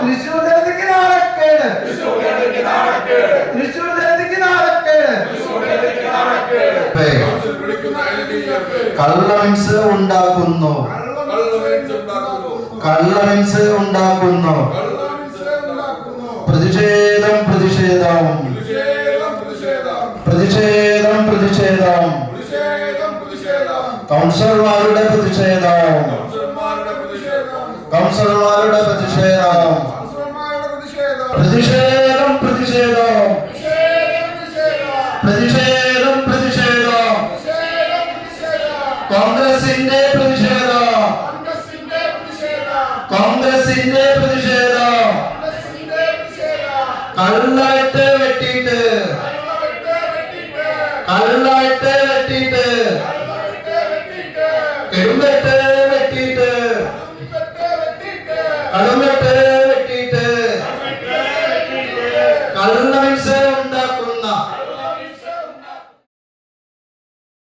തൃശൂർ നാണക്കേട്. നാണക്കേട്. കള്ളമിൻസ് ഉണ്ടാക്കുന്നു. കള്ളവെച്ച് ഉണ്ടാക്കുന്നു. പ്രതിഷേധം പ്രതിഷേധം. പ്രതിഷേധം, പ്രതിഷേധം. കൗൺസിലർമാരുടെ പ്രതിഷേധം. കൗൺസിലർമാരുടെ പ്രതിഷേധം. പ്രതിഷേധം. പ്രതിഷേധം പ്രതിഷേധം. പ്രതിഷേധം. കോൺഗ്രസിന്റെ പ്രതിഷേധം. കോൺഗ്രസിന്റെ പ്രതിഷേധം. കള്ളായിട്ട് വെട്ടിയിട്ട്. കള്ളായിട്ട് വെട്ടിയിട്ട്. കള്ളവെട്ട് വെട്ടിയിട്ട്.